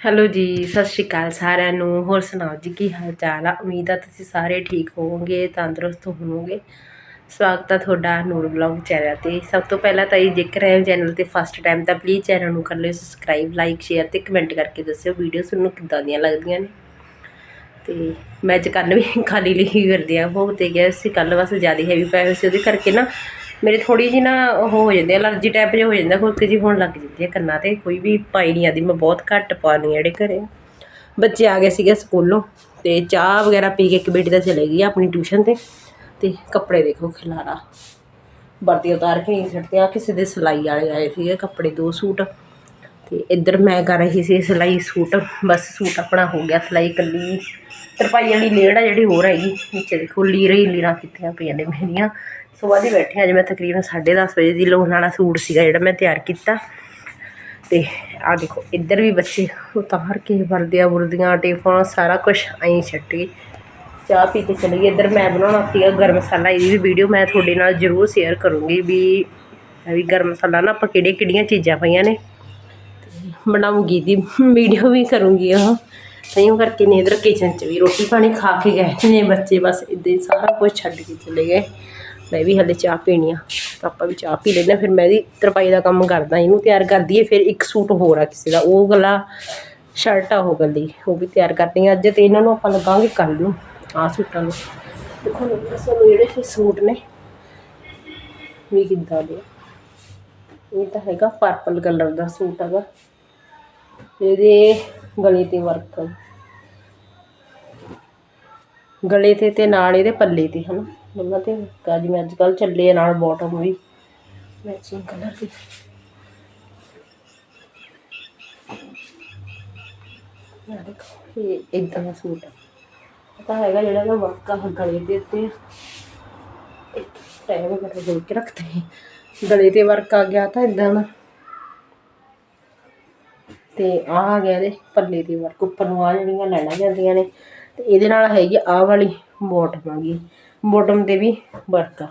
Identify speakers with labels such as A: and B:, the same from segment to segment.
A: Hello ਜੀ, ਸਤਿ ਸ਼੍ਰੀ ਅਕਾਲ ਸਾਰਿਆਂ ਨੂੰ। ਹੋਰ ਸੁਣਾਓ ਜੀ, ਕੀ ਹਾਲ ਚਾਲ ਆ? ਉਮੀਦ ਆ ਤੁਸੀਂ ਸਾਰੇ ਠੀਕ ਹੋਵੋਗੇ, ਤੰਦਰੁਸਤ ਹੋਵੋਗੇ। ਸਵਾਗਤ ਆ ਤੁਹਾਡਾ ਨੂਰ ਬਲੌਗ ਚੈਨਲ ਤੇ। ਸਭ ਤੋਂ ਪਹਿਲਾਂ ਤਾਂ ਇਹ ਜੇਕਰ ਇਹ ਚੈਨਲ ਤੇ ਫਸਟ ਟਾਈਮ ਤਾਂ ਪਲੀਜ਼ ਚੈਨਲ ਨੂੰ ਕਰ ਲਿਓ ਸਬਸਕ੍ਰਾਈਬ ਲਾਈਕ ਸ਼ੇਅਰ ਤੇ ਕਮੈਂਟ ਕਰਕੇ ਦੱਸਿਓ ਵੀਡੀਓ ਤੁਹਾਨੂੰ ਕਿੱਦਾਂ ਦੀਆਂ ਲੱਗਦੀਆਂ ਨੇ। ਤੇ ਮੈਂ ਅੱਜ ਕੰਨ ਵੀ ਖਾਲੀ ਲਈ ਫਿਰਦੀ ਆ। ਭੋਗ ਤੇ ਗਿਆ ਸੀ ਕੱਲ ਬਸ ਜ਼ਿਆਦਾ ਹੈਵੀ ਪਏ ਹੋਏ ਸੀ। ਉਹਦੇ ਕਰਕੇ ਨਾ ਮੇਰੇ ਥੋੜੀ ਜਿਹੀ ਨਾ ਉਹ ਹੋ ਜਾਂਦੀ ਆ, ਅਲਰਜੀ ਟਾਈਪ ਜਿਹਾ ਹੋ ਜਾਂਦਾ ਖੁਰਕ ਜੀ ਹੋਣ ਲੱਗ ਜਾਂਦੀ ਹੈ ਕੰਨਾਂ ਤੇ, ਕੋਈ ਵੀ ਪਾਈ ਨਹੀਂ ਆਦੀ, ਮੈਂ ਬਹੁਤ ਘੱਟ ਪਾਉਣੀ ਆ ਜਿਹੜੇ ਘਰੇ। ਬੱਚੇ ਆ ਗਏ ਸੀਗੇ ਸਕੂਲੋਂ ਤੇ ਚਾਹ ਵਗੈਰਾ ਪੀ ਕੇ ਇੱਕ ਬੇਟੀ ਤਾਂ ਚਲੇ ਗਈ ਆ ਆਪਣੀ ਟਿਊਸ਼ਨ ਤੇ ਤੇ ਕੱਪੜੇ ਦੇਖੋ ਖਿਲਾਰਾ। ਵਰਦੀ ਉਤਾਰ ਕੇ ਨਹੀਂ ਛੱਡਦੇ ਆ, ਕਿਸੇ ਦੇ ਸਿਲਾਈ ਵਾਲੇ ਆਏ ਸੀਗੇ ਕੱਪੜੇ, ਦੋ ਸੂਟ। ਤੇ ਇੱਧਰ ਮੈਂ ਕਰ ਰਹੀ ਸੀ ਸਿਲਾਈ ਸੂਟ, ਬਸ ਸੂਟ ਆਪਣਾ ਹੋ ਗਿਆ ਸਿਲਾਈ ਕੱਲੀ ਤਰਪਾਈ ਵਾਲੀ ਲੇੜ ਆ ਜਿਹੜੀ ਹੋਰ ਹੈਗੀ, ਨੀਚੇ ਦੇਖੋ ਲੀਰਾਂ ਹੀ ਲੀਰਾਂ ਕੀਤੀਆਂ ਪਈਆਂ ਨੇ ਮੇਰੀਆਂ। ਸਵੇਰ ਦੀ ਬੈਠੀ ਅੱਜ ਮੈਂ ਤਕਰੀਬਨ 10:30 ਵਜੇ ਦੀ ਲੋਨ ਵਾਲਾ ਸੂਟ ਸੀਗਾ ਜਿਹੜਾ ਮੈਂ ਤਿਆਰ ਕੀਤਾ। ਤੇ ਆ ਦੇਖੋ, ਇੱਧਰ ਵੀ ਬੱਚੇ ਉਤਾਰ ਕੇ ਵਰਦੀਆਂ ਵੁਰਦੀਆਂ ਟੇਫਾਂ ਸਾਰਾ ਕੁਝ ਐਂ ਛੱਡ ਗਏ ਚਾਹ ਪੀ ਕੇ ਚਲੇ ਗਏ ਇੱਧਰ ਮੈਂ ਬਣਾਉਣਾ ਸੀਗਾ ਗਰਮ ਮਸਾਲਾ, ਇਹਦੀ ਵੀ ਵੀਡੀਓ ਮੈਂ ਤੁਹਾਡੇ ਨਾਲ ਜ਼ਰੂਰ ਸ਼ੇਅਰ ਕਰੂੰਗੀ ਵੀ ਵੀ ਗਰਮ ਮਸਾਲਾ ਨਾ ਆਪਾਂ ਕਿਹੜੀਆਂ ਕਿਹੜੀਆਂ ਚੀਜ਼ਾਂ ਪਈਆਂ ਨੇ। ਬਣਾਉਂਗੀ ਦੀ ਵੀਡੀਓ ਵੀ ਕਰੂੰਗੀ ਉਹ। ਸਹੀ ਕਰਕੇ ਨੇ ਇਧਰ ਕਿਚਨ 'ਚ ਵੀ ਰੋਟੀ ਪਾਣੀ ਖਾ ਕੇ ਗਏ ਨੇ ਬੱਚੇ, ਬਸ ਇਦਾਂ ਹੀ ਸਾਰਾ ਕੁਝ ਛੱਡ ਕੇ ਚਲੇ ਗਏ। ਮੈਂ ਵੀ ਹਲੇ ਚਾਹ ਪੀਣੀ ਆ। ਤਾਂ ਆਪਾਂ ਵੀ ਚਾਹ ਪੀ ਲੈਂਦੇ ਫਿਰ ਮੈਂ ਵੀ ਤਰਪਾਈ ਦਾ ਕੰਮ ਕਰਦਾ, ਇਹਨੂੰ ਤਿਆਰ ਕਰਦੀ ਹੈ ਫਿਰ ਇੱਕ ਸੂਟ ਹੋਰ ਆ ਕਿਸੇ ਦਾ। ਉਹ ਗਲਾ ਸ਼ਰਟ ਆ, ਉਹ ਗਲੀ। ਉਹ ਵੀ ਤਿਆਰ ਕਰਦੀ ਆ। ਅੱਜ ਤੇ ਇਹਨਾਂ ਨੂੰ ਆਪਾਂ ਲਗਾਵਾਂਗੇ ਕੱਲ ਨੂੰ, ਆਹ ਸੂਟਾਂ ਨੂੰ। ਦੇਖੋ ਸਾਨੂੰ ਜਿਹੜੇ ਇਹ ਸੂਟ ਨੇ, ਵੀ ਕਿੱਦਾਂ ਦੇ ਇਹ ਤਾਂ ਹੈਗਾ ਪਰਪਲ ਕਲਰ ਦਾ ਸੂਟ ਹੈਗਾ। ਇਹਦੇ ਗਲੇ ਤੇ ਵਰਕ ਗਲੇ ਤੇ ਤੇ ਨਾਲ ਇਹਦੇ ਪੱਲੇ ਤੇ, ਹਨਾ। ਉਹਨਾਂ ਤੇ ਵਰਕ ਜਿਵੇਂ ਅੱਜ ਕੱਲ ਚੱਲੇ ਆ ਨਾਲ ਬਾਟਮ ਵੀ। ਮੈਚਿੰਗ ਕਲਰ ਦੀ ਆਹ ਦੇਖੋ, ਇਹ ਇਦਾਂ ਦਾ ਸੂਟ ਹੈ ਤਾਂ ਹੈਗਾ ਜਿਹੜਾ ਨਾ ਵਰਕ ਆ ਗਲੇ ਦੇ ਉੱਤੇ ਟਾਈਮ ਵਗੈਰਾ ਜੋੜ ਕੇ ਰੱਖਦੇ ਨੇ ਗਲੇ ਤੇ ਵਰਕ ਆ ਗਿਆ ਤਾਂ ਇਦਾਂ ਦਾ। ਤੇ ਆਹ ਆ ਗਿਆ ਇਹਦੇ, ਪੱਲੇ ਦੇ ਵਰਕ ਉੱਪਰ ਨੂੰ ਆ ਜਿਹੜੀਆਂ ਲੈਣਾ ਜਾਂਦੀਆਂ ਨੇ, ਤੇ ਇਹਦੇ ਨਾਲ ਹੈਗੀ ਆਹ ਵਾਲੀ। ਬੋਟਮ ਆ ਗਈ। ਬੋਟਮ ਤੇ ਵੀ ਵਰਕ ਆ।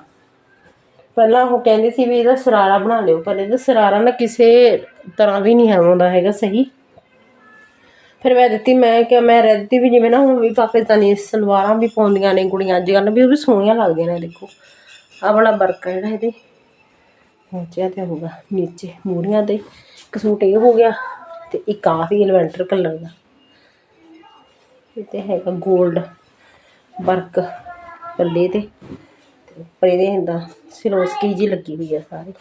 A: ਪਹਿਲਾਂ ਉਹ ਕਹਿੰਦੇ ਸੀ ਵੀ ਇਹਦਾ ਸਰਾਰਾ ਬਣਾ ਲਿਓ, ਪਰ ਇਹਦਾ ਸਰਾਰਾ ਨਾ ਕਿਸੇ ਤਰ੍ਹਾਂ ਵੀ ਨਹੀਂ ਆਉਂਦਾ ਹੈਗਾ ਸਹੀ। ਫਿਰ ਮੈਂ ਦਿੱਤੀ, ਮੈਂ ਕਿ ਮੈਂ ਰੱਦੀ ਵੀ ਜਿਵੇਂ ਨਾ ਹੁਣ ਵੀ ਪਾਕਿਸਤਾਨੀ ਸਲਵਾਰਾਂ ਵੀ ਪਾਉਂਦੀਆਂ ਨੇ ਕੁੜੀਆਂ ਅੱਜ ਕੱਲ੍ਹ ਵੀ ਉਹ ਵੀ ਸੋਹਣੀਆਂ ਲੱਗਦੀਆਂ ਨੇ, ਦੇਖੋ। ਆਹ ਵਾਲਾ ਵਰਕ ਆ ਜਿਹੜਾ ਇਹਦੇ। ਪਹੁੰਚਿਆ ਤੇ ਹੋਊਗਾ, ਨੀਚੇ ਮੂਰੀਆਂ ਤੇ। ਇੱਕ ਸੂਟ ਇਹ ਹੋ ਗਿਆ ਤੇ ਇੱਕ ਆ ਸੀ ਲਵੈਂਡਰ ਕਲਰ ਦਾ। ਇਹ ਤੇ ਹੈਗਾ 골ਡ ਵਰਕ ਪੱਲੇ ਤੇ ਉੱਪਰ ਇਹਦੇ ਹੁੰਦਾ ਸਿਲੋਸਕੀ ਜੀ ਲੱਗੀ ਹੋਈ ਆ ਸਾਰੀ।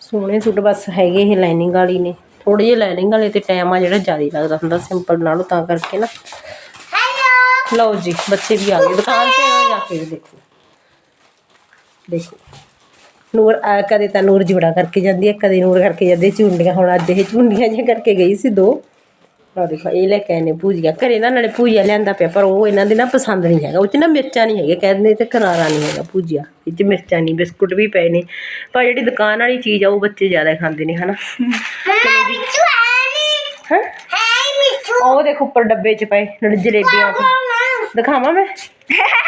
A: ਸੋਹਣੇ ਸੂਟ ਬਸ ਹੈਗੇ ਇਹ ਲਾਈਨਿੰਗ ਵਾਲੀ ਨੇ। ਥੋੜੇ ਜਿਹੇ ਲਾਈਨਿੰਗ ਵਾਲੇ ਤੇ ਟਾਈਮ ਆ ਜਿਹੜਾ ਜ਼ਿਆਦਾ ਲੱਗਦਾ ਹੁੰਦਾ ਸਿੰਪਲ ਨਾਲੋਂ ਤਾਂ ਕਰਕੇ ਨਾ। ਲਓ ਜੀ ਬੱਚੇ ਵੀ ਆ ਗਏ। ਦੁਕਾਨ ਤੇ ਜਾ ਕੇ ਦੇਖੋ। ਦੇਖੋ। ਨੂਰ ਆ ਕਦੇ ਤਾਂ ਨੂਰ ਜੁੜਾ ਕਰਕੇ ਜਾਂਦੀ ਹੈ ਕਦੇ ਨੂਰ ਕਰਕੇ ਜਾਂਦੀ ਝੁੰਡੀਆਂ ਹੁਣ ਅੱਜ ਇਹ ਝੁੰਡੀਆਂ ਜਿਹੀਆਂ ਕਰਕੇ ਗਈ ਸੀ ਦੋ। ਆ ਦੇਖੋ ਇਹ ਲੈ ਕੇ ਆਏ ਨੇ ਭੂਜੀਆ। ਘਰੇ ਨਾ ਨਾਲੇ ਭੂਜੀਆ ਲਿਆਂਦਾ ਪਿਆ ਪਰ ਉਹ ਇਹਨਾਂ ਦੇ ਨਾ ਪਸੰਦ ਨਹੀਂ ਹੈਗਾ। ਉਹ 'ਚ ਨਾ ਮਿਰਚਾਂ ਨਹੀਂ ਹੈਗੇ ਕਹਿੰਦੇ ਤੇ ਕਰਾਰਾ ਨਹੀਂ ਹੈਗਾ ਭੂਜੀਆ। ਇਹ 'ਚ ਮਿਰਚਾਂ ਨਹੀਂ ਬਿਸਕੁਟ ਵੀ ਪਏ ਨੇ। ਪਰ ਜਿਹੜੀ ਦੁਕਾਨ ਵਾਲੀ ਚੀਜ਼ ਆ ਉਹ ਬੱਚੇ ਜ਼ਿਆਦਾ ਖਾਂਦੇ ਨੇ ਹਨਾ? ਹੈਂ ਉਹ ਦੇਖੋ ਉੱਪਰ ਡੱਬੇ 'ਚ ਪਏ ਨਾਲੇ ਜਲੇਬੀਆਂ ਦਿਖਾਵਾਂ ਮੈਂ?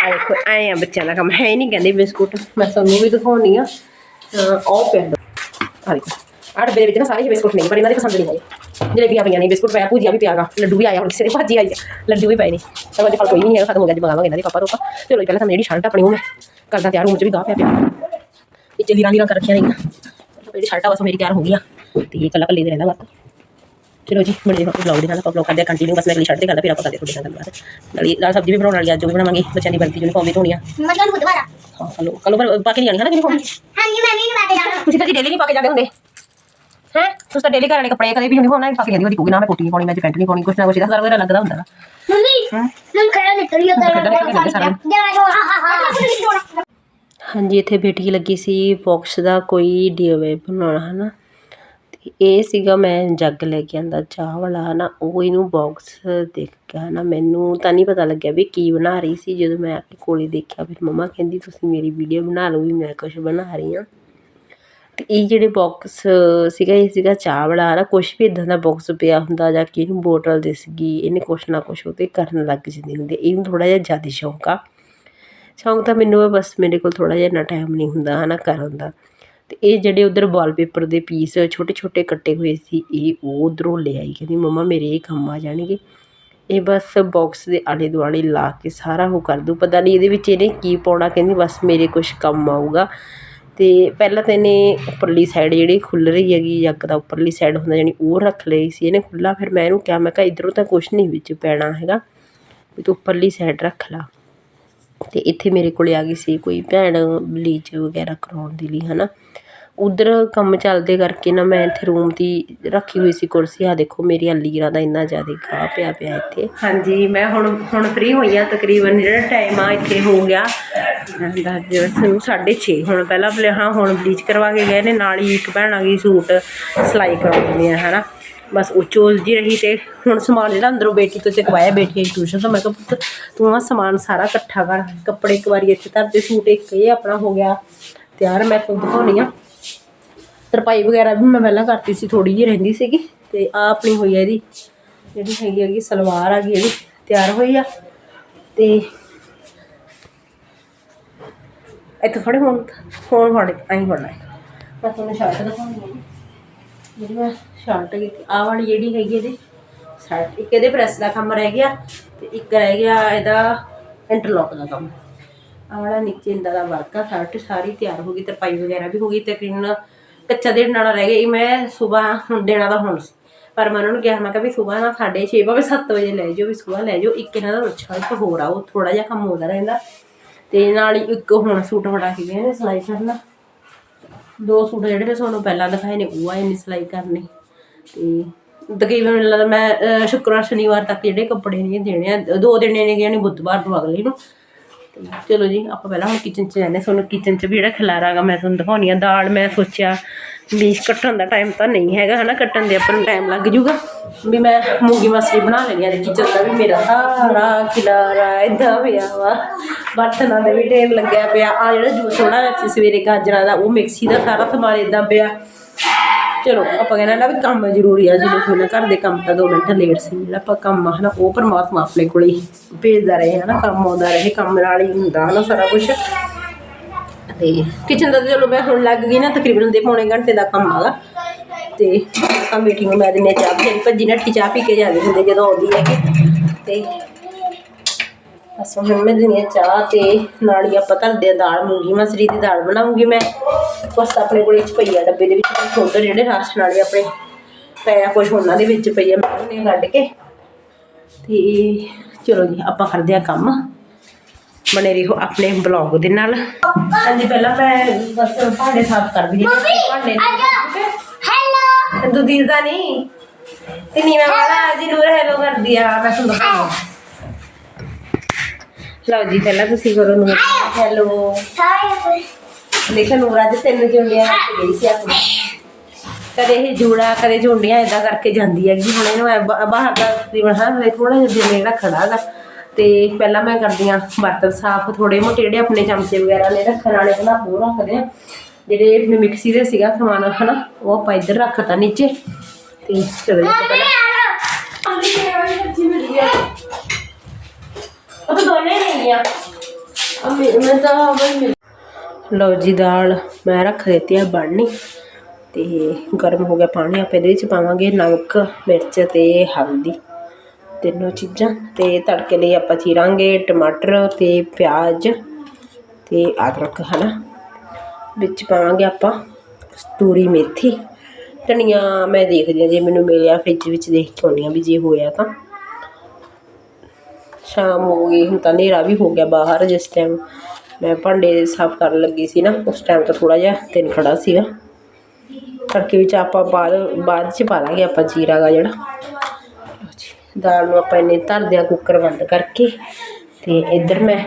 A: ਆ ਦੇਖੋ ਐ ਆ ਬੱਚਿਆਂ ਦਾ ਕੰਮ। ਹੈ ਨਹੀਂ ਕਹਿੰਦੇ ਬਿਸਕੁਟ। ਮੈਂ ਤੁਹਾਨੂੰ ਵੀ ਦਿਖਾਉਣੀ ਆ। ਉਹ ਪਿਆ ਆ ਦੇਖੋ ਆਹ ਡੱਬੇ ਦੇ ਵਿੱਚ ਨਾ ਸਾਰੇ ਹੀ ਬਿਸਕੁਟ ਨੇ ਪਰ ਇਹਨਾਂ ਦੇ ਪਸੰਦ ਨਹੀਂ ਆਏ ਜਲੇਬੀਆਂ ਪਈਆਂ ਨੇ ਬਿਸਕੁਟ ਪਿਆ ਭੁਜੀਆ ਵੀ ਪਿਆਗਾ ਲੱਡੂ ਵੀ ਆਇਆ ਹੁਣ ਕਿਸੇ ਦੇ ਭਾਜੀ ਆਈ ਲੱਡੂ ਵੀ ਪਏ ਨੇ। ਤਾਂ ਅੱਜ ਫਲ ਕੋਈ ਨਹੀਂ ਹੈਗਾ ਖਤਮ ਹੋ ਗਿਆ ਜੀ ਮੰਗਾਵਾਂਗੇ ਇਹਨਾਂ ਦੇ ਪਾਪਾ ਰੋਪਾ ਚਲੋ ਪਹਿਲਾਂ ਤਾਂ ਮੇਰੀ ਸ਼ਰਟ ਆਪਣੀ ਉਹ ਮੈਂ ਕਰਦਾ ਤਿਆਰ ਰੂਮ 'ਚ ਵੀ ਗਾਹ ਪਿਆ ਪਿਆ। ਇਹ ਚ ਲੀਰਾਂ ਕਰ ਰੱਖੀਆਂ ਨੇਗੀਆਂ। ਮੇਰੀ ਸ਼ਰਟਾਂ ਬਸ ਮੇਰੀ ਤਿਆਰ ਹੋ ਗਈਆਂ। ਤੇ ਇਹ ਕੱਲਾ ਕੱਲੀ ਦੇ ਰਹਿੰਦਾ ਵਰਕ ਚਲੋ ਜੀ ਬਣੇ ਦੇਖੋ ਬਲੌਗ ਦੇ ਨਾਲ ਆਪਾਂ ਬਲੌਗ ਕਰਦੇ ਕੰਟੀਨਿਊ ਬਸ ਮੈਂ ਅਗਲੀ ਸ਼ਰਟ ਤੇ ਫਿਰ ਆਪਾਂ ਕਰਦੇ ਤੁਹਾਡੇ ਨਾਲ ਗੱਲਬਾਤ। ਨਾਲੇ ਨਾਲ ਸਬਜ਼ੀ ਵੀ ਬਣਾਉਣ ਵਾਲੀ ਅੱਜ ਵੀ ਬਣਾਵਾਂਗੇ ਬੱਚਿਆਂ ਦੀ ਵਰਦੀ ਯੂਨੀਫਾਰਮ ਵੀ ਧੋਣੀ ਆ।
B: ਮਤਲਬ ਬੁੱਧਵਾਰ
A: ਹਾਂ ਹਲੋ ਕੱਲ ਪਾ ਕੇ ਨਹੀਂ ਜਾਣੀ ਹੈ ਨਾ ਯੂਨੀਫਾਰਮ
B: ਹਾਂਜੀ ਮੈਂ ਵੀ ਨਹੀਂ ਪਾ ਕੇ ਜਾਣਾ।
A: ਤੁਸੀਂ ਤਾਂ ਜੀ ਡੇਲੀ ਨਹੀਂ ਪਾ ਕੇ ਜਾਂਦੇ ਹੁੰਦੇ। ਹੈ। ਤੁਸੀਂ ਤਾਂ ਡੇਲੀ ਘਰ ਵਾਲੇ ਕੱਪੜੇ ਕਦੇ ਵੀ ਯੂਨੀਫਾਰਮ ਨਾਲ ਪਾ ਕੇ ਜਾਂਦੀ ਹੁੰਦੀ ਕਿਉਂਕਿ ਨਾ ਮੈਂ ਕੋਟੀ ਨਹੀਂ ਪਾਉਣੀ ਮੈਂ ਪੈਂਟ ਨਹੀਂ ਪਾਉਣੀ ਕੁਛ ਨਾ ਕੁਛ ਇਹਦਾ ਸਾਰਾ ਲੱਗਦਾ ਹੁੰਦਾ ਨਾ।
B: ਮੰਮੀ
A: ਹਾਂ।
B: ਮੈਂ ਖੜਾ ਨਿਕਲ ਗਿਆ
A: ਹਾਂਜੀ ਇੱਥੇ ਬੇਟੀ ਲੱਗੀ ਸੀ ਬਾਕਸ ਦਾ ਕੋਈ ਡੀਓਵੇ ਬਣਾਉਣਾ ਹਨਾ। ਤੇ ਇਹ ਸੀਗਾ ਮੈਂ ਜੱਗ ਲੈ ਕੇ ਆਂਦਾ ਚਾਹ ਵਾਲਾ ਹਨਾ। ਉਹ ਇਹਨੂੰ ਬਾਕਸ ਦੇਖ ਕੇ ਹਨਾ ਮੈਨੂੰ ਤਾਂ ਨਹੀਂ ਪਤਾ ਲੱਗਿਆ ਵੀ ਕੀ ਬਣਾ ਰਹੀ ਸੀ। ਜਦੋਂ ਮੈਂ ਆ ਕੇ ਕੋਲੇ ਦੇਖਿਆ ਫਿਰ ਮੰਮਾ ਕਹਿੰਦੀ ਤੁਸੀਂ ਮੇਰੀ ਵੀਡੀਓ ਬਣਾ ਲਓ ਵੀ ਮੈਂ ਕੁਝ ਬਣਾ ਰਹੀ ਹਾਂ ਅਤੇ ਇਹ ਜਿਹੜੇ ਬੋਕਸ ਸੀਗਾ, ਇਹ ਸੀਗਾ ਚਾਹ ਵਾਲਾ ਨਾ ਕੁਛ ਵੀ ਇੱਦਾਂ ਦਾ ਬੋਕਸ ਪਿਆ ਹੁੰਦਾ ਜਾਂ ਕਿ ਇਹਨੂੰ ਬੋਟਲ ਦਿਸਗੀ ਇਹਨੇ ਕੁਛ ਨਾ ਕੁਛ ਉਹਦੇ ਕਰਨ ਲੱਗ ਜਾਂਦੀ ਹੁੰਦੀ। ਇਹਨੂੰ ਥੋੜ੍ਹਾ ਜਿਹਾ ਜ਼ਿਆਦਾ ਸ਼ੌਂਕ ਆ। ਸ਼ੌਂਕ ਤਾਂ ਮੈਨੂੰ ਬਸ ਮੇਰੇ ਕੋਲ ਥੋੜ੍ਹਾ ਜਿਹਾ ਇੰਨਾ ਟਾਈਮ ਨਹੀਂ ਹੁੰਦਾ ਹੈ ਨਾ ਕਰਨ ਦਾ। ਅਤੇ ਇਹ ਜਿਹੜੇ ਉੱਧਰ ਵਾਲਪੇਪਰ ਦੇ ਪੀਸ ਛੋਟੇ ਛੋਟੇ ਕੱਟੇ ਹੋਏ ਸੀ, ਇਹ ਉਹ ਉੱਧਰੋਂ ਲਿਆਈ, ਕਹਿੰਦੀ, ਮੰਮਾ, ਮੇਰੇ ਇਹ ਕੰਮ ਆ ਜਾਣਗੇ। ਇਹ ਬਸ ਬਾਕਸ ਦੇ ਆਲੇ ਦੁਆਲੇ ਲਾ ਕੇ ਸਾਰਾ ਉਹ ਕਰ ਦੂੰ ਪਤਾ ਨਹੀਂ ਇਹਦੇ ਵਿੱਚ ਇਹਨੇ ਕੀ ਪਾਉਣਾ, ਕਹਿੰਦੀ, ਬਸ ਮੇਰੇ ਕੁਛ ਕੰਮ ਆਊਗਾ। ਅਤੇ ਪਹਿਲਾਂ ਤਾਂ ਇਹਨੇ ਉੱਪਰਲੀ ਸਾਈਡ ਜਿਹੜੀ ਖੁੱਲ੍ਹ ਰਹੀ ਹੈਗੀ, ਜੱਗ ਦਾ ਉੱਪਰਲੀ ਸਾਈਡ ਹੁੰਦਾ, ਜਾਣੀ ਉਹ ਰੱਖ ਲਈ ਸੀ ਇਹਨੇ ਖੁੱਲ੍ਹਾ। ਫਿਰ ਮੈਂ ਇਹਨੂੰ ਕਿਹਾ, ਮੈਂ ਕਿਹਾ ਇੱਧਰੋਂ ਤਾਂ ਕੁਛ ਨਹੀਂ ਵਿੱਚ ਪੈਣਾ ਹੈਗਾ, ਵੀ ਤੂੰ ਉੱਪਰਲੀ ਸਾਈਡ ਰੱਖ ਲਾ। ਅਤੇ ਇੱਥੇ ਮੇਰੇ ਕੋਲ ਆ ਗਈ ਸੀ ਕੋਈ ਭੈਣ ਬਲੀਚ ਵਗੈਰਾ ਕਰਵਾਉਣ ਦੇ ਲਈ ਹੈ ਨਾ ਉੱਧਰ ਕੰਮ ਚੱਲਦੇ ਕਰਕੇ ਨਾ ਮੈਂ ਇੱਥੇ ਰੂਮ ਦੀ ਰੱਖੀ ਹੋਈ ਸੀ ਕੁਰਸੀ। ਆਹ ਦੇਖੋ, ਮੇਰੀ ਅਲੀਰਾ ਦਾ ਇੰਨਾ ਜ਼ਿਆਦਾ ਗਾਹ ਪਿਆ ਪਿਆ ਇੱਥੇ। ਹਾਂਜੀ, ਮੈਂ ਹੁਣ ਹੁਣ ਫ੍ਰੀ ਹੋਈ ਆ ਤਕਰੀਬਨ, ਜਿਹੜਾ ਟਾਈਮ ਆ ਇੱਥੇ ਹੋ ਗਿਆ। ਦੱਸ ਦਿਓ ਸਾਨੂੰ 6:30 ਹੁਣ ਪਹਿਲਾਂ ਬਲੇ ਹਾਂ, ਹੁਣ ਬਲੀਚ ਕਰਵਾ ਕੇ ਗਏ ਨੇ, ਨਾਲ ਹੀ ਇੱਕ ਭੈਣ ਆ ਗਈ ਸੂਟ ਸਿਲਾਈ ਕਰਾਉਂਦੀ ਆ, ਹਨਾ। ਬਸ ਉਹ ਚੋਲਦੀ ਰਹੀ ਤੇ ਹੁਣ ਸਮਾਨ ਜਿਹੜਾ ਅੰਦਰੋਂ ਬੇਟੀ ਤੋਂ ਚਕਵਾਇਆ, ਬੇਟੀ ਦੀ ਟਿਊਸ਼ਨ ਤੋਂ, ਮੈਂ ਕਿਹਾ ਪੁੱਤ, ਤੂੰ ਆ ਸਮਾਨ ਸਾਰਾ ਇਕੱਠਾ ਕਰ। ਕੱਪੜੇ ਇੱਕ ਵਾਰੀ ਇੱਥੇ ਧਰ ਦੇ, ਸੂਟ ਇੱਕ ਇਹ ਆਪਣਾ ਹੋ ਗਿਆ। ਤਿਆਰ ਮੈਂ ਤੁਹਾਨੂੰ ਦਿਖਾਉਣੀ ਆ। ਤਰਪਾਈ ਵਗੈਰਾ ਵੀ ਮੈਂ ਪਹਿਲਾਂ ਕਰਤੀ ਸੀ ਥੋੜੀ ਜਿਹੀ ਰਹਿੰਦੀ ਸੀਗੀ ਤੇ ਆ ਆਪਣੀ ਹੋਈ ਆ ਇਹਦੀ, ਜਿਹੜੀ ਹੈਗੀ ਹੈਗੀ ਸਲਵਾਰ ਆ ਗਈ ਇਹਦੀ, ਤਿਆਰ ਹੋਈ ਆ ਤੇ ਇੱਥੇ ਫੜੇ ਹੁਣ ਫੋਨ ਫੜੇ ਆਈ ਫੜਨਾ ਹੈ। ਮੈਂ ਤੁਹਾਨੂੰ ਸ਼ਰਟ ਦਿਖਾਉਣੀ ਜਿਹੜੀ ਮੈਂ ਸ਼ਰਟ ਕੀਤੀ, ਆਹ ਵਾਲੀ ਜਿਹੜੀ ਹੈਗੀ ਇਹਦੀ ਸ਼ਰਟ ਇੱਕ ਇਹਦੇ ਪ੍ਰੈਸ ਦਾ ਕੰਮ ਰਹਿ ਗਿਆ ਤੇ ਇੱਕ ਰਹਿ ਗਿਆ ਇਹਦਾ ਇੰਟਰਲੌਕ ਦਾ ਕੰਮ। ਆਹ ਵਾਲਾ ਨੀਚੇ ਇੰਦਾ ਦਾ ਵਰਕ ਆ ਸ਼ਰਟ ਸਾਰੀ ਤਿਆਰ ਹੋ ਗਈ, ਤਰਪਾਈ ਵਗੈਰਾ ਵੀ ਹੋ ਗਈ ਤਕਰੀਬਨ ਕੱਚਾ ਦੇਣ ਨਾਲ ਰਹਿ ਗਿਆ ਮੈਂ ਸਵੇਰ ਹੁਣ ਦੇਣਾ ਦਾ ਹੁਣ ਸੀ। ਪਰ ਮੈਂ ਉਹਨਾਂ ਨੂੰ ਕਿਹਾ, ਮੈਂ ਕਿਹਾ ਵੀ ਸਵੇਰ ਨਾ 6:30 ਭਾਵੇਂ 7 ਵਜੇ ਲੈ ਜਾਓ ਵੀ ਸਵੇਰ ਲੈ ਜਾਓ ਇੱਕ ਇਹਨਾਂ ਦਾ ਅੱਛਾ ਇੱਕ ਹੋਰ ਆ, ਉਹ ਥੋੜਾ ਜਿਹਾ ਕੰਮ ਹੋਦਾ ਰਹਿੰਦਾ। ਤੇ ਨਾਲ ਹੀ ਇੱਕ ਹੁਣ ਸੂਟ ਫੜਾ ਕੇ ਗਏ ਨੇ ਸਿਲਾਈ ਕਰਨਾ। ਦੋ ਸੂਟ ਜਿਹੜੇ ਮੈਂ ਤੁਹਾਨੂੰ ਪਹਿਲਾਂ ਦਿਖਾਏ ਨੇ, ਉਹ ਆਏ ਨੇ ਸਿਲਾਈ ਕਰਨੀ। ਤੇ ਤਕਰੀਬਨ ਮੈਨੂੰ ਲੱਗਦਾ ਮੈਂ ਸ਼ੁੱਕਰਵਾਰ, ਸ਼ਨੀਵਾਰ ਤੱਕ ਜਿਹੜੇ ਕੱਪੜੇ ਨੇ ਦੇਣੇ ਆ, ਦੋ ਦਿਨ ਨੇ ਗਏ ਬੁੱਧਵਾਰ ਨੂੰ ਅਗਲੇ ਨੂੰ। ਚਲੋ ਜੀ, ਆਪਾਂ ਪਹਿਲਾਂ ਹੁਣ ਕਿਚਨ 'ਚ ਜਾਂਦੇ ਹਾਂ। ਤੁਹਾਨੂੰ ਕਿਚਨ 'ਚ ਵੀ ਜਿਹੜਾ ਖਲਾਰਾ ਮੈਂ ਤੁਹਾਨੂੰ ਦਿਖਾਉਣੀ ਆ ਦਾਲ। ਮੈਂ ਸੋਚਿਆ ਵੀ ਕੱਟਣ ਦਾ ਟਾਈਮ ਤਾਂ ਨਹੀਂ ਹੈਗਾ, ਹਨਾ? ਕੱਟਣ ਦੇ ਆਪਾਂ ਨੂੰ ਟਾਈਮ ਲੱਗ ਜੂਗਾ। ਵੀ ਮੈਂ ਮੂੰਗੀ ਮਸਰੀ ਬਣਾ ਲੈਣੀ ਆ ਕਿਚਨ ਦਾ ਵੀ। ਮੇਰਾ ਸਾਰਾ ਖਿਲਾਰਾ ਏਦਾਂ ਪਿਆ ਵਾ। ਬਰਤਨਾਂ ਦੇ ਵੀ ਢੇਰ ਲੱਗਿਆ ਪਿਆ। ਆ ਜਿਹੜਾ ਜੂਸ ਬਣਾਇਆ ਸੀ ਸਵੇਰੇ ਗਾਜਰਾਂ ਦਾ, ਉਹ ਮਿਕਸੀ ਦਾ ਸਾਰਾ ਸਮਾਨ ਏਦਾਂ ਪਿਆ। ਚਲੋ, ਆਪਾਂ ਕਹਿੰਦੇ ਨਾ ਵੀ ਕੰਮ ਜ਼ਰੂਰੀ ਆ, ਜਦੋਂ ਕੋਈ ਨਾ ਘਰ ਦੇ ਕੰਮ ਤਾਂ 2 ਮਿੰਟ ਲੇਟ ਸੀ। ਜਿਹੜਾ ਆਪਾਂ ਕੰਮ ਆ, ਹਨਾ, ਉਹ ਪਰਮਾਤਮਾ ਆਪਣੇ ਕੋਲ ਹੀ ਭੇਜਦਾ ਰਹੇ, ਹਨਾ, ਕੰਮ ਆਉਂਦਾ ਰਹੇ, ਕੰਮ ਨਾਲ ਹੀ ਹੁੰਦਾ, ਹਨਾ, ਸਾਰਾ ਕੁਝ ਤੇ ਕਿਚਨ ਦਾ ਤਾਂ ਚਲੋ ਮੈਂ ਹੁਣ ਲੱਗ ਗਈ ਨਾ, ਤਕਰੀਬਨ ਦੇ ਪੌਣੇ ਘੰਟੇ ਦਾ ਕੰਮ ਆਗਾ। ਤੇ ਆ ਮੀਟਿੰਗ ਨੂੰ ਮੈਂ ਦਿਨੇ ਚਾਹ ਪੀ ਭੱਜੀ ਨੱਠੀ ਚਾਹ ਪੀ ਕੇ ਜਾਂਦੇ ਹੁੰਦੇ ਜਦੋਂ ਆਉਂਦੀ ਹੈਗੀ। ਤੇ ਬਸ ਹੁਣ ਮੈਂ ਦਿਨੇ ਚਾਹ ਤੇ ਨਾਲ ਹੀ ਆਪਾਂ ਧਰਦੇ ਆ ਦਾਲ ਮੂੰਗੀ ਮਸਰੀ ਦੀ ਦਾਲ ਬਣਾਉਂਗੀ ਮੈਂ। ਬਸ ਆਪਣੇ ਕੋਲ ਇਹ 'ਚ ਪਈ ਆ ਡੱਬੇ ਦੇ ਵਿੱਚ ਉੱਧਰ ਜਿਹੜੇ ਰਾਸ਼ਨ ਵਾਲੇ ਆਪਣੇ ਪਏ ਆ ਕੁਛ ਉਹਨਾਂ ਦੇ ਵਿੱਚ ਪਈ ਆ ਮੈਂ ਉਹਨੇ ਕੱਢ ਕੇ ਤੇ ਚਲੋ ਜੀ ਆਪਾਂ ਕਰਦੇ ਆ ਕੰਮ। ਬਣੇ ਰਹੋ ਆਪਣੇ ਬਲੌਗ ਦੇ ਨਾਲ। ਹਾਂਜੀ ਪਹਿਲਾਂ ਮੈਂ ਬਸ ਭਾਂਡੇ ਸਾਫ਼ ਕਰ ਵੀ ਭਾਂਡੇ
B: हेलो
A: ਤੂੰ ਦਿਸਦਾ ਨਹੀਂ? ਤੇ ਨੀਵੇਂ ਵਾਲਾ ਜੀ ਨੂਰ ਹੈਲੋ ਕਰਦੀ ਆ ਮੈਂ ਤੁਹਾਨੂੰ ਦਿਖਾਵਾਂ ਲਓ ਜੀ ਪਹਿਲਾਂ ਤੁਸੀਂ ਕਰੋ ਨੂਰ ਹੈਲੋ। ਦੇਖੋ ਨੂਰ ਅੱਜ ਤਿੰਨ ਜੁੰਡੀਆਂ ਲੈ ਕੇ ਗਈ ਸੀ ਆਪਣੀ। ਕਦੇ ਇਹ ਜੂੜਾ ਕਦੇ ਝੁੰਡੀਆਂ ਇਦਾਂ ਕਰਕੇ ਜਾਂਦੀ ਹੈਗੀ। ਹੁਣ ਇਹਨੂੰ ਐਂ ਬਾ- ਬਾਹਰ ਦਾ ਤਕਰੀਬਨ ਹਾਂ ਥੋੜਾ ਜਿਹਾ ਦਿਨ ਜਿਹੜਾ ਖੜਾ ਹੈਗਾ। ਤੇ ਪਹਿਲਾਂ ਮੈਂ ਕਰਦੀ ਆ ਬਰਤਨ ਸਾਫ਼ ਥੋੜੇ ਮੋਟੇ ਜਿਹੜੇ ਆਪਣੇ ਚਮਚੇ ਵਗੈਰਾ ਨੇ ਰੱਖਣ ਵਾਲੇ ਬਣਾ ਉਹ ਰੱਖਦੇ ਆ। ਜਿਹੜੇ ਆਪਣੇ ਮਿਕਸੀ ਦੇ ਸੀਗਾ ਸਮਾਨ ਹਨਾ ਉਹ ਆਪਾਂ ਇੱਧਰ ਰੱਖਤਾ ਨੀਚੇ। ਤੇ ਚਲੋ ਜੀ। ਆਪਾਂ ਪਹਿਲਾਂ ਆ। ਅਮੇ, ਮੈਂ ਤਾਂ ਬਈ ਲਓ ਜੀ, ਦਾਲ ਮੈਂ ਰੱਖ ਦਿੱਤੀ ਆ ਬਣਨੀ। ਤੇ ਗਰਮ ਹੋ ਗਿਆ ਪਾਣੀ, ਆਪਾਂ ਇਹਦੇ ਵਿੱਚ ਪਾਵਾਂਗੇ ਨਮਕ, ਮਿਰਚ ਤੇ ਹਲਦੀ। ਤਿੰਨੋਂ ਚੀਜ਼ਾਂ। ਤੇ ਤੜਕੇ ਲਈ ਆਪਾਂ ਚੀਰਾਂਗੇ ਟਮਾਟਰ ਤੇ ਪਿਆਜ਼ ਤੇ ਅਦਰਕ, ਹਨਾ? ਵਿੱਚ ਪਾਵਾਂਗੇ ਆਪਾਂ ਕਸਤੂਰੀ ਮੇਥੀ। ਧਨੀਆ ਮੈਂ ਦੇਖਦੀ ਹਾਂ, ਜੇ ਮੈਨੂੰ ਮਿਲਿਆ ਫ੍ਰਿਜ ਵਿੱਚ ਦੇਖ ਕੇ ਆਉਂਦੀ ਹਾਂ ਵੀ ਜੇ ਹੋਇਆ ਤਾਂ। ਸ਼ਾਮ ਹੋ ਗਈ, ਹੁਣ ਤਾਂ ਹਨੇਰਾ ਵੀ ਹੋ ਗਿਆ ਬਾਹਰ ਜਿਸ ਟਾਈਮ ਮੈਂ ਭਾਂਡੇ ਸਾਫ਼ ਕਰਨ ਲੱਗੀ ਸੀ ਨਾ, ਉਸ ਟਾਈਮ ਤਾਂ ਥੋੜ੍ਹਾ ਜਿਹਾ ਦਿਨ ਖੜਾ ਸੀਗਾ। ਤੜਕੇ ਵਿੱਚ ਆਪਾਂ ਬਾਅਦ ਬਾਅਦ ਚ ਪਾ ਦਾਂਗੇ ਆਪਾਂ ਜੀਰਾ ਦਾ ਜਿਹੜਾ। ਦਾਲ ਨੂੰ ਆਪਾਂ ਇੰਨੇ ਧਰਦੇ ਆ ਕੁੱਕਰ ਬੰਦ ਕਰਕੇ ਤੇ ਇੱਧਰ ਮੈਂ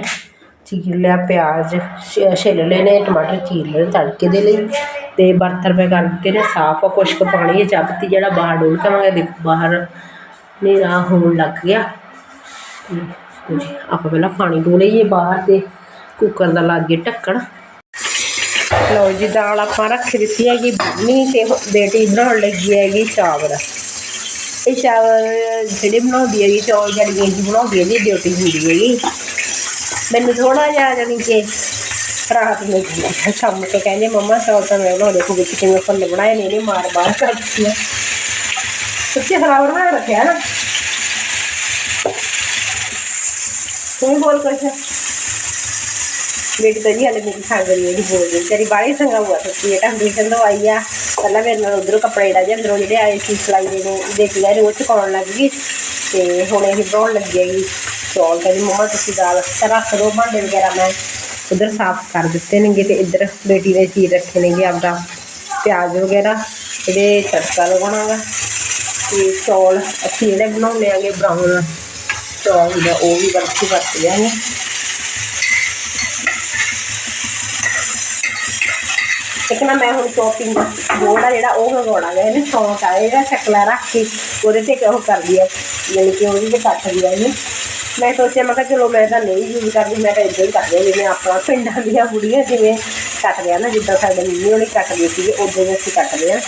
A: ਚੀਰ ਲਿਆ ਪਿਆਜ਼ ਛਿੱਲ ਲਏ ਨੇ, ਟਮਾਟਰ ਚੀਰ ਲਏ ਨੇ ਤੜਕੇ ਦੇ ਲਈ। ਤੇ ਬਰਤਨ ਮੈਂ ਕਰਕੇ ਨੇ ਸਾਫ਼ ਆ, ਕੁਛ ਕੁ ਪਾਣੀ ਹੈ ਚੱਕਤੀ ਜਿਹੜਾ ਬਾਹਰ ਡੋਲ ਕਵਾਂਗੇ ਦੇਖੋ ਬਾਹਰ ਹਨੇਰਾ ਹੋਣ ਲੱਗ ਗਿਆ। ਆਪਾਂ ਪਹਿਲਾਂ ਪਾਣੀ ਡੋਲਈਏ ਬਾਹਰ ਤੇ ਕੁੱਕਰ ਦਾ ਲਾਗੇ ਢੱਕਣ। ਲਓ ਜੀ, ਦਾਲ ਆਪਾਂ ਰੱਖ ਦਿੱਤੀ ਹੈਗੀ ਬੰਨੀ ਤੇ ਬੇਟੀ ਬਣਾਉਣ ਲੱਗੀ ਹੈਗੀ ਚਾਵਲ। ਇਹ ਚਾਵਲ ਜਿਹੜੇ ਬਣਾਉਂਦੀ ਹੈਗੀ, ਚੌਲ ਜਿਹੜੀਆਂ ਜੀ ਬਣਾਉਂਦੀ ਜੀ ਡਿਊਟੀ ਹੁੰਦੀ ਹੈਗੀ। ਮੈਨੂੰ ਥੋੜਾ ਜਿਹਾ ਜਾਣੀ ਕਿ ਰਾਤ ਨੂੰ ਸ਼ਾਮ ਕੰਮ ਕਹਿੰਦੇ, ਮੰਮਾ, ਚੌਲ ਤਾਂ ਮੈਂ ਬਣਾ ਦੇਖੋ ਵਿੱਚ ਕਿਵੇਂ ਫੁੱਲ ਬਣਾਏ ਨੇ, ਇਹਨੇ ਮਾਰ ਬਾਹਰ ਕਰ ਦਿੱਤੀ ਆ ਸੱਚੇ ਹਰਾਵਰ ਬਣਾ ਰੱਖਿਆ ਨਾ। ਤੂੰ ਬੋਲ ਕੁਛ। ਮੇਰੀ ਤਾਂ ਜੀ ਹਲੇ ਮੇਰੀ ਸੰਗ ਰਹੀ ਹੈ ਜੀ ਬੋਲ ਰਹੀ ਤੇਰੀ ਬਾੜੀ ਪਹਿਲਾਂ ਮੇਰੇ ਨਾਲ ਉਧਰੋਂ ਕੱਪੜੇ ਡਾ ਜਾਂ ਅੰਦਰੋਂ ਜਿਹੜੇ ਆਏ ਸੀ, ਸਿਲਾਈ ਦੇ ਨੇ ਦੇਖ ਲਿਆ ਰੋਜ਼ ਚਕਾਉਣ ਲੱਗ ਗਈ। ਤੇ ਹੁਣ ਇਹ ਬਣਾਉਣ ਲੱਗੀ ਹੈਗੀ। ਚੌਲ ਕਹਿੰਦੀ ਮੰਮਾ ਤੁਸੀਂ ਦਾਲ ਰੱਖ ਦਿਓ ਭਾਂਡੇ ਵਗੈਰਾ ਮੈਂ। ਉਧਰ ਸਾਫ਼ ਕਰ ਦਿੱਤੇ ਨੇਗੇ ਤੇ ਇੱਧਰ ਬੇਟੀ ਨੇ ਚੀਰ ਰੱਖੇ ਨੇਗੇ ਆਪਦਾ। ਪਿਆਜ਼ ਵਗੈਰਾ, ਇਹਦੇ ਤੜਕਾ ਲਗਾਉਣਾਗਾ ਤੇ ਚੌਲ ਅਸੀਂ ਜਿਹੜੇ ਬਣਾਉਂਦੇ ਆਂਗੇ ਬਰਾਊਨ ਚੌਲ ਹੁੰਦਾ ਉਹ ਵੀ ਵਰਤੀ ਵਰਤ ਲਿਆਂਗੇ ਇੱਕ ਨਾ ਮੈਂ ਹੁਣ ਚੋਪਿੰਗ ਬੋਰਡ ਆ ਜਿਹੜਾ, ਉਹ ਲਗਾਉਣਾ ਗਾ ਇਹਨੂੰ, ਸ਼ੌਂਕ ਆ ਜਿਹੜਾ ਸ਼ਕਲਾ ਰੱਖ ਕੇ ਉਹਦੇ ਤੇ ਉਹ ਕਰਦੀ ਹੈ ਯਾਨੀ ਕਿ ਉਹਦੇ ਤੇ ਕੱਟਦੀ ਹੈ ਇਹਨੂੰ। ਮੈਂ ਸੋਚਿਆ, ਮੈਂ ਕਿਹਾ ਚਲੋ ਮੈਂ ਤਾਂ ਨਹੀਂ ਯੂਜ਼ ਕਰਦੀ, ਮੈਂ ਤਾਂ ਇੱਦਾਂ ਹੀ ਕਰਦੀ ਜਿਵੇਂ ਆਪਣਾ ਪਿੰਡਾਂ ਦੀਆਂ ਬੁੜੀਆਂ ਜਿਵੇਂ ਕੱਟਦੇ ਆ ਨਾ, ਜਿੱਦਾਂ ਸਾਡੇ ਮੰਮੀ ਹੋਣੀ ਕੱਟਦੇ ਸੀਗੇ ਉਦੋਂ ਅਸੀਂ ਕੱਟਦੇ ਆ।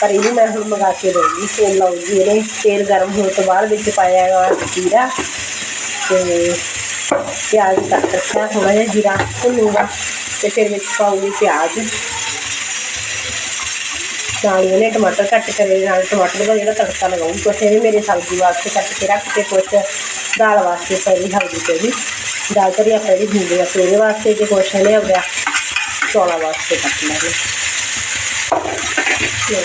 A: ਪਰ ਇਹਨੂੰ ਮੈਂ ਹੁਣ ਮੰਗਾ ਕੇ ਦੇਵਾਂਗੀ ਤੇਲ ਲਾਉ ਇਹਨੇ ਤੇਲ ਗਰਮ ਹੋਣ ਤੋਂ ਬਾਅਦ ਵਿੱਚ ਪਾਇਆ ਹੈਗਾ ਜੀਰਾ ਤੇ ਪਿਆਜ਼ ਕੱਟ ਰੱਖਿਆ ਥੋੜਾ ਜਿਹਾ ਜੀਰਾ ਭੁੰਨੂਗਾ ਤੇ ਫਿਰ ਵਿੱਚ ਪਾਉਂਗੀ ਪਿਆਜ਼। ਨਾਲ ਹੀ ਉਹਨੇ ਟਮਾਟਰ ਕੱਟ ਕੇ ਨਾਲ ਟਮਾਟਰ ਦਾ ਜਿਹੜਾ ਤੜਕਾ ਲਗਾਉਂਗੀ ਕੁਛ ਇਹ ਵੀ ਮੇਰੇ ਸਬਜ਼ੀ ਵਾਸਤੇ ਕੱਟ ਕੇ ਰੱਖ ਕੇ, ਕੁਛ ਦਾਲ ਵਾਸਤੇ ਪਈ ਹਲਦੀ ਤੇ ਵੀ। ਦਾਲ ਤਰੀ ਆਪਾਂ ਜਿਹੜੀ ਹੁੰਦੀ ਆ ਤੇ ਉਹਦੇ ਵਾਸਤੇ ਜੇ ਕੁਛ ਇਹਨੇ ਆਪਣਾ ਚੌਲਾਂ ਵਾਸਤੇ ਕੱਟ ਲੈਣੇ। ਲਓ।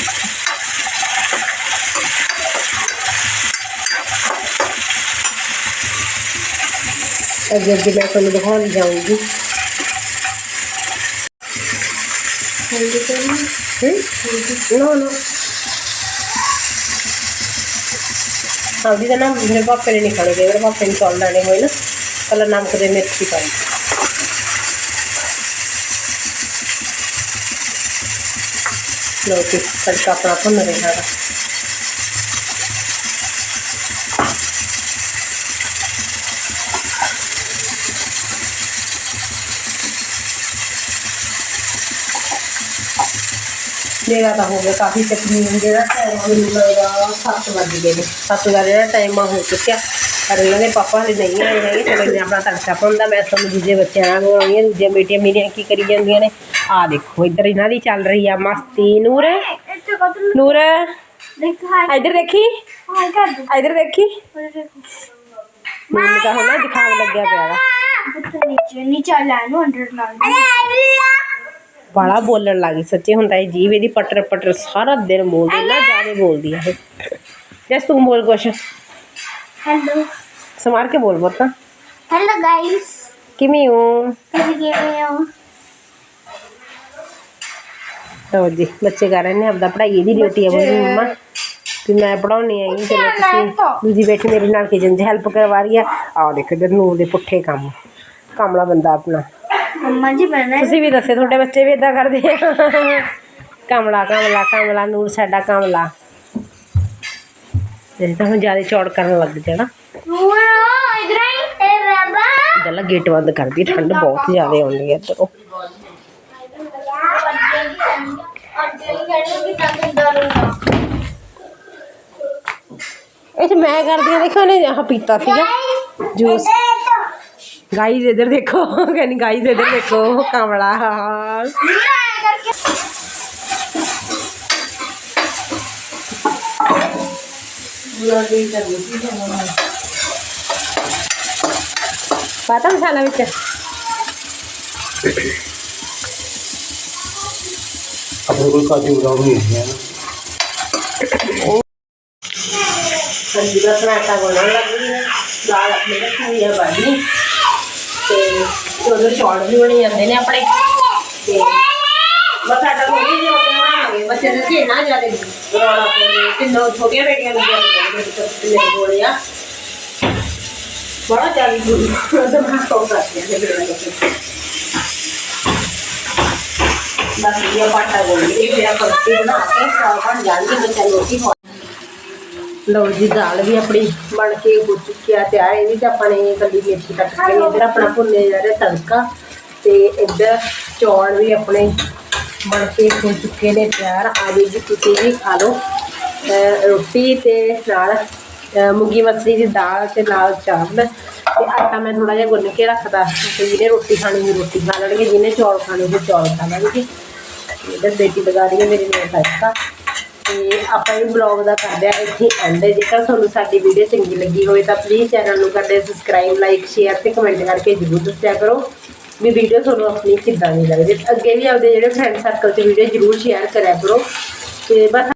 A: ਅੱਗੇ ਅੱਗੇ ਮੈਂ ਤੁਹਾਨੂੰ ਦਿਖਾਉਣ ਜਾਊਂਗੀ ਹੂੰ ਨੋ ਨੋ ਹਲਦੀ ਦਾ ਨਾਮ ਮੇਰੇ ਪਾਪੇ ਨੇ ਨਹੀਂ ਖਾਣੇ ਗਏ ਮੇਰੇ ਪਾਪੇ ਨੇ ਚੌਲ ਲੈਣੇ ਹੋਏ ਨਾ ਕੱਲਾ ਨਮਕ ਦੇ ਮਿਰਚੀ ਪਾਈ ਲੋ ਜੀ ਤੜਕਾ ਆਪਣਾ ਭੁੰਨ ਰਿਹਾ ਹੈ ਮੇਰਾ ਤਾਂ ਹੋ ਗਿਆ ਕਾਫੀ ਤਕਰੀਬਨ ਜਿਹੜਾ ਟਾਈਮ ਮੈਨੂੰ ਲੱਗਦਾ ਸੱਤ ਵੱਜ ਗਏ ਨੇ ਸੱਤ ਦਾ ਜਿਹੜਾ ਟਾਈਮ ਹੋ ਚੁੱਕਿਆ ਪਰ ਇਹਨਾਂ ਦੇ ਪਾਪਾ ਹਲੇ ਨਹੀਂ ਆਏ ਹੈਗੇ ਚਲੋ ਇਹਨੇ ਆਪਣਾ ਤੜਕਾ ਪਾਉਂਦਾ ਮੈਂ ਤੁਹਾਨੂੰ ਦੂਜੇ ਬੱਚਿਆਂ ਆਹ ਦੇਖੋ ਇੱਧਰ ਇਹਨਾਂ ਦੀ ਚੱਲ ਰਹੀ ਆ ਮਸਤੀ। ਨੂਰ? ਨੂਰ? ਇੱਧਰ ਦੇਖੀ?
B: ਦੇ
A: ਇੱਧਰ ਦੇਖੀ? ਮੈਨੂੰ ਤਾਂ ਹੁਣ ਜ਼ੁਕਾਮ ਲੱਗਿਆ ਪਿਆ ਵਾ। ਬਾਲਾ ਬੋਲਣ ਲੱਗੀ ਸੱਚੇ ਹੁੰਦਾ ਇਹ ਜੀਵ ਇਹਦੀ ਪਟਰ ਪਟਰ ਸਾਰਾ ਦਿਨ ਬੋਲਦੀ ਨਾ ਜ਼ਿਆਦਾ ਬੋਲਦੀ ਆ ਇਹ। ਜਸ ਤੂੰ ਬੋਲ ਕੁਛ।
B: ਹੈਲੋ
A: ਸਮਾਰ ਕੇ ਬੋਲ ਬੋਤਾ
B: ਹੈਲੋ ਗਾਇਸ
A: ਕਿਵੇਂ ਹੋ?
B: ਕਿਵੇਂ ਹੋ?
A: ਲਓ ਜੀ ਬੱਚੇ ਕਰ ਰਹੇ ਨੇ ਆਪਦਾ ਪੜ੍ਹਾਈ ਦੀ ਡਿਊਟੀ ਆ ਬੋਲੀ ਮੰਮਾ। ਵੀ ਮੈਂ ਪੜਾਉਣੀ ਆਈ ਚਲੋ ਤੁਸੀਂ ਦੂਜੀ ਬੇਟੀ ਮੇਰੇ ਨਾਲ ਕਿਚਨ 'ਚ ਹੈਲਪ ਕਰਵਾ ਰਹੀ ਆ। ਆਹ ਦੇਖੋ ਇਧਰ ਨੂਰ ਦੇ ਪੁੱਠੇ ਕੰਮ ਕਮਲਾ ਬੰਦਾ ਆਪਣਾ।
B: ਮੰਮਾ ਜੀ ਬਣਾ
A: ਤੁਸੀਂ ਵੀ ਦੱਸੇ ਤੁਹਾਡੇ ਬੱਚੇ ਵੀ ਇਦਾਂ ਕਰਦੇ ਆ? ਕਮਲਾ ਕਮਲਾ ਕਮਲਾ ਨੂਰ ਸਾਡਾ ਕਮਲਾ। ਇਹ ਤਾਂ ਹੁਣ ਜ਼ਿਆਦਾ ਚੌੜ ਕਰਨ ਲੱਗ ਜਾਣਾ
B: ਨੂਰ ਇਧਰ ਆਈ। ਤੇ ਬਾਬਾ
A: ਪਹਿਲਾਂ ਗੇਟ ਬੰਦ ਕਰਦੀ ਠੰਡ ਬਹੁਤ ਜ਼ਿਆਦਾ ਆਉਂਦੀ ਹੈ ਇੱਧਰੋਂ। ਇਹ 'ਚ ਮੈਂ ਕਰਦੀ ਆ ਦੇਖੋ ਨੇ ਆਹ ਪੀਤਾ ਸੀਗਾ। ਜੂਸ। ਗਾਈਜ਼ ਇੱਧਰ ਦੇਖੋ, ਕਹਿੰਦੀ ਗਾਈਜ਼ ਇੱਧਰ ਦੇਖੋ, ਕਮਲਾ। ਪਾਤਾ ਮਸਾਲਾ ਵਿੱਚ?
C: ਆਪਣੇ ਕੋਲ ਕਾਜੂ ਬਦਾਮ ਨਹੀਂ ਹੈ
A: ਸਬਜ਼ੀ ਦਾ ਟਮਾਟਾ ਬਣਾਉਣ ਲੱਗ ਗਈ ਹੈ ਦਾਲ ਆਪਣੇ ਰੱਖੀ ਹੋਈ ਹੈ ਬਾਜੀ ਤੇ ਉਹਦੇ ਚੌਲ ਵੀ ਬਣੇ ਜਾਂਦੇ ਨੇ ਆਪਣੇ। ਤੇ ਬਸ ਸਾਡਾ ਥੋੜੀ ਜਿਹੀ ਰੋਟੀ ਬਣਾਵਾਂਗੇ ਬੱਚੇ ਦੇ ਸੀ ਨਾ ਜ਼ਿਆਦਾ ਰੌਲਾ ਪਾਉਂਦੇ ਤਿੰਨੋਂ ਛੋਟੀਆਂ ਬੇਟੀਆਂ ਲੱਗੀਆਂ ਹੋਈਆਂ ਨੇ ਮੇਰੇ ਕੋਲ ਆ। ਬੜਾ ਜ਼ਿਆਦਾ ਦਿਮਾਗ ਤੋਂ ਕਰਦੇ ਨੇ ਮੇਰੇ ਨਾਲ ਬਸ ਇਹ ਪਾਟਾ ਗੋਲੀ ਇਹ ਬਣਾ ਕੇ ਬਣ ਜਾਣਗੇ ਬੱਚਾ ਰੋਟੀ ਖਵਾ ਲਓ ਜੀ ਦਾਲ ਵੀ ਆਪਣੀ ਬਣ ਕੇ ਹੋ ਚੁੱਕੀ ਆ ਤੇ ਆ ਇਹਦੇ ਚ ਆਪਾਂ ਨੇ ਕੱਲੀ ਮਿਰਚ ਕੱਟ ਕੇ ਇੱਧਰ ਆਪਣਾ ਭੁੰਨੇ ਜਾ ਰਿਹਾ ਤੜਕਾ ਤੇ ਇੱਧਰ ਚੌਲ ਵੀ ਆਪਣੇ ਬਣ ਕੇ ਹੋ ਚੁੱਕੇ ਨੇ ਤਿਆਰ। ਆ ਜੀ ਜੀ ਤੁਸੀਂ ਵੀ ਖਾ ਲਓ। ਰੋਟੀ ਤੇ ਨਾਲ ਮੂੰਗੀ ਮਸਰੀ ਦੀ ਦਾਲ ਤੇ ਨਾਲ ਚਾਵਲ ਤੇ ਆਟਾ ਮੈਂ ਥੋੜਾ ਜਿਹਾ ਗੁੰਨ ਕੇ ਰੱਖਦਾ। ਤੇ ਜਿਹਨੇ ਰੋਟੀ ਖਾਣੀ ਉਹ ਰੋਟੀ ਖਾ ਲੈਣਗੇ ਜਿਹਨੇ ਚੌਲ ਖਾਣੇ ਉਹ ਚੌਲ ਖਾ ਲੈਣਗੇ। ਇਧਰ ਬੇਟੀ ਲਗਾ ਰਹੀ ਹੈ, ਮੇਰੀ ਨੇ ਤੜਕਾ ਤੇ ਆਪਾਂ ਇਹ ਬਲੌਗ ਦਾ ਕਰਦੇ ਆ ਇੱਥੇ ਐਂਡ ਜੇਕਰ ਤੁਹਾਨੂੰ ਸਾਡੀ ਵੀਡੀਓ ਚੰਗੀ ਲੱਗੀ ਹੋਵੇ ਤਾਂ ਪਲੀਜ਼ ਚੈਨਲ ਨੂੰ ਕਰਦੇ ਸਬਸਕ੍ਰਾਈਬ ਲਾਈਕ ਸ਼ੇਅਰ ਤੇ ਕਮੈਂਟ ਕਰਕੇ ਜ਼ਰੂਰ ਦੱਸਿਆ ਕਰੋ ਵੀ ਵੀਡੀਓ ਤੁਹਾਨੂੰ ਆਪਣੀ ਕਿੱਦਾਂ ਦੀ ਲੱਗਦੀ ਅੱਗੇ ਵੀ ਆਪਦੇ ਜਿਹੜੇ ਫਰੈਂਡ ਸਰਕਲ 'ਚ ਵੀਡੀਓ ਜ਼ਰੂਰ ਸ਼ੇਅਰ ਕਰਿਆ ਕਰੋ। ਤੇ ਬਸ